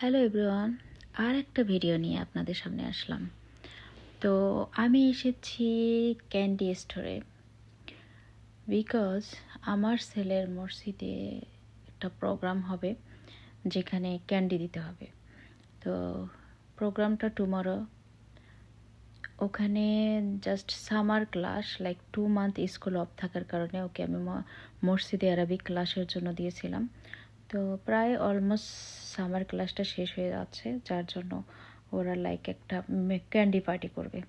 Hello everyone আর একটা video নিয়ে আপনাদের সামনে আসলাম। তো আমি এসেছি ক্যান্ডি স্টোরে বিকজ আমার ছেলের মসজিদে একটা প্রোগ্রাম হবে, যেখানে ক্যান্ডি দিতে হবে। তো প্রোগ্রামটা টুমরো ওখানে just summer class like two month school off থাকার কারণে ওকে আমি মসজিদে আরবিক ক্লাসের জন্য দিয়েছিলাম। তো প্রায় অলমোস্ট সামার ক্লাসটা শেষ হয়ে যাচ্ছে, যার জন্য ওরা লাইক একটা ক্যান্ডি পার্টি করবে।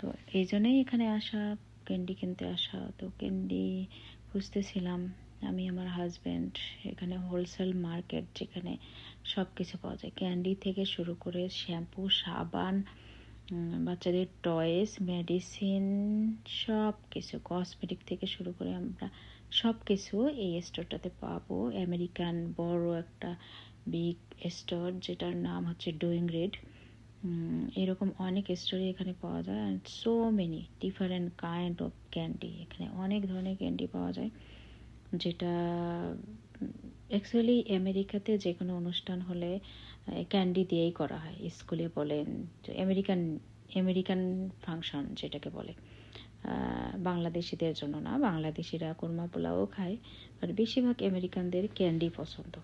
তো এই জন্যই এখানে আসা ক্যান্ডি কিনতে আসা। তো ক্যান্ডি খুঁজতেছিলাম, আমি, আমার হাজব্যান্ড এখানে হোলসেল মার্কেট যেখানে সব কিছু পাওয়া যায়। ক্যান্ডি থেকে শুরু করে শ্যাম্পু সাবান বাচ্চাদের টয়েস মেডিসিন সব কিছু কসমেটিক থেকে শুরু করে আমরা সব কিছু এই স্টোরটাতে পাবো। আমেরিকান বড় একটা বিগ স্টোর যেটার নাম হচ্ছে ডুইং রেড এরকম অনেক স্টোরি এখানে পাওয়া যায় and so many different kind of candy এখানে অনেক ধরনের ক্যান্ডি পাওয়া যায়, যেটা অ্যাকচুয়ালি আমেরিকাতে যে কোনো অনুষ্ঠান হলে ক্যান্ডি দিয়েই করা হয়। স্কুলে বলেন আমেরিকান আমেরিকান ফাংশন যেটাকে বলে। বাংলাদেশিদের জন্য না, বাংলাদেশিরা কোরমা পোলাও খায়, আর বেশিরভাগ আমেরিকানদের ক্যান্ডি পছন্দ।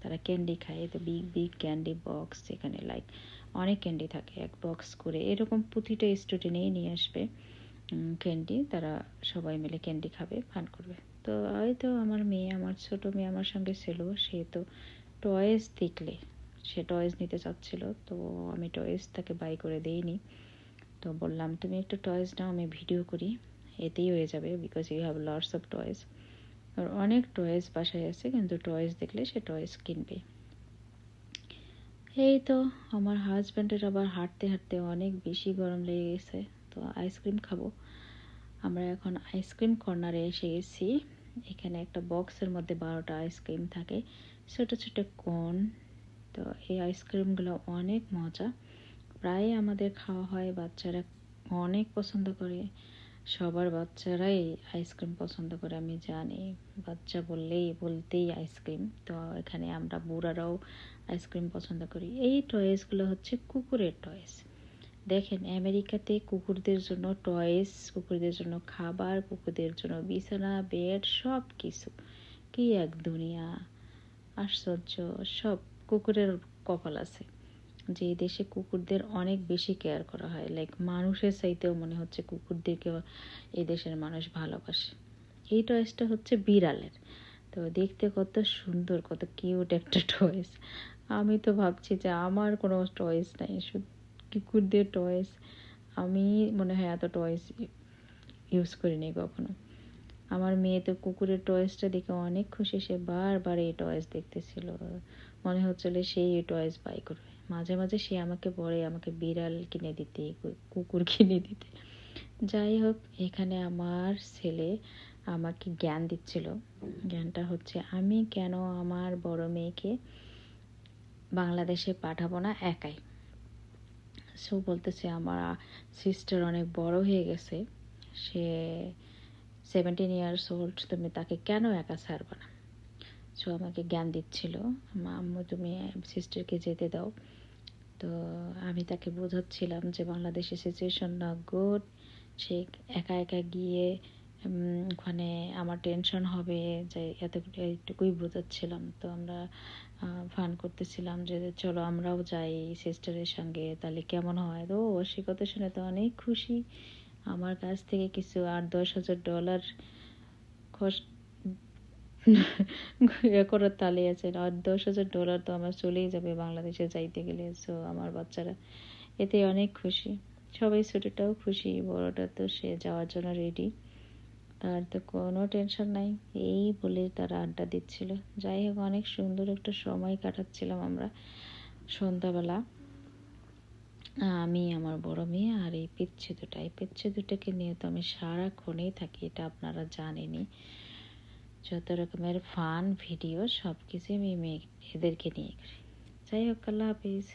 তারা ক্যান্ডি খায় তো বিগ বিগ ক্যান্ডি বক্স এখানে লাইক অনেক ক্যান্ডি থাকে। এক বক্স করে এরকম প্রতিটা স্টুডেন্টেই নিয়ে আসবে ক্যান্ডি, তারা সবাই মিলে ক্যান্ডি খাবে ফান করবে। তো হয়তো আমার মেয়ে, আমার ছোট মেয়ে, আমার সঙ্গে ছিল, সে তো টয়েস দেখলে। সে টয়েস নিতে চাচ্ছিল, তো আমি টয়েস তাকে বাই করে দিইনি। তো বললাম, তুমি একটু টয়েস নাও, আমি ভিডিও করি। এতেই হয়ে যাবে because you have lots of toys আর অনেক টয়েস বাসায় আছে, কিন্তু টয়েস দেখলে সে টয়েস কিনবে। এই তো, আমার হাজব্যান্ডের আবার হাঁটতে হাঁটতে অনেক বেশি গরম লেগে গেছে, তো আইসক্রিম খাব। আমরা এখন আইসক্রিম কর্নারে এসে গেছি। এখানে একটা বক্সের মধ্যে বারোটা আইসক্রিম থাকে। ছোট ছোট কোন তো এই আইসক্রিমগুলো অনেক মজা। প্রায় আমাদের খাওয়া হয়, বাচ্চারা অনেক পছন্দ করে। সবার বাচ্চারাই আইসক্রিম পছন্দ করে, আমি জানি। বাচ্চা বললেই, বলতেই আইসক্রিম। তো এখানে আমরা বুড়ারাও আইসক্রিম পছন্দ করি। এই টয়েসগুলো হচ্ছে কুকুরের টয়েস। দেখেন, আমেরিকাতে কুকুরদের জন্য টয়েস, কুকুরদের জন্য খাবার, কুকুরদের জন্য বিছানা, বেড সব কিছু কি এক দুনিয়া! আশ্চর্য! সব কুকুরের কপাল আছে, যে দেশে কুকুরদের অনেক বেশি কেয়ার করা হয়। লাইক মানুষের চাইতেও মনে হচ্ছে কুকুরদেরকে এই দেশের মানুষ ভালোবাসে। এই টয়েসটা হচ্ছে বিড়ালের। তো দেখতে কত সুন্দর, কত কিউট একটা টয়েস আমি তো ভাবছি যে আমার কোনো টয়েস নাই কুকুরদের টয়েস আমি মনে হয় এত টয়েস ইউজ করিনি কখনো। আমার মেয়ে তো কুকুরের টয়েসটা দেখে অনেক খুশি, সে বারবার এই টয়েস দেখতেছিল। মনে হচ্ছিল সেই টয়েস বাই করবে। মাঝে মাঝে সে আমাকে বলে, আমাকে বিড়াল কিনে দিতে কুকুর কিনে দিতে। যাই হোক, এখানে আমার ছেলে আমাকে জ্ঞান দিচ্ছিল। জ্ঞানটা হচ্ছে, আমি কেন আমার বড় মেয়েকে বাংলাদেশে পাঠাবো না? একাই। সো বলতেছে, আমার সিস্টার অনেক বড় হয়ে গেছে। সে সেভেন্টিন ইয়ার্স ওল্ড তুমি তাকে কেন একা ছাড়বা না? সো আমাকে জ্ঞান দিচ্ছিল আম্মু, তুমি সিস্টারকে যেতে দাও। তো আমি তাকে বোঝাচ্ছিলাম যে বাংলাদেশের সিচুয়েশন না গুড সে একা একা গিয়ে ওখানে আমার টেনশন হবে যে এত এইটুকুই বোঝাচ্ছিলাম। তো আমরা ফান করতেছিলাম যে চলো আমরাও যাই সিস্টারের সঙ্গে, তাহলে কেমন হয়? তো সে কথা শুনে তো অনেক খুশি। আমার কাছ থেকে কিছু আট, দশ হাজার ডলার খরচ করার তালে আছে। আর দশ হাজার ডলার তো আমার চলেই যাবে বাংলাদেশে যাইতে গেলে। সো আমার বাচ্চারা এতে অনেক খুশি। সবাই ছোটোটাও খুশি, বড়টা তো সে যাওয়ার জন্য রেডি তার তো কোনো টেনশন নাই, এই বলে তারা আড্ডা দিচ্ছিল। যাই হোক, অনেক সুন্দর একটা সময় কাটাচ্ছিলাম আমরা সন্ধ্যাবেলা। আমি, আমার বড় মেয়ে আর এই পিচ্ছে দুটা এই পিচ্ছে দুটাকে নিয়ে তো আমি সারাক্ষণেই থাকি, এটা আপনারা জানেনই। যত রকমের ফান ভিডিও সব কিছু আমি এদেরকে নিয়ে করি। যাই হোক আল্লাহ হাফিজ।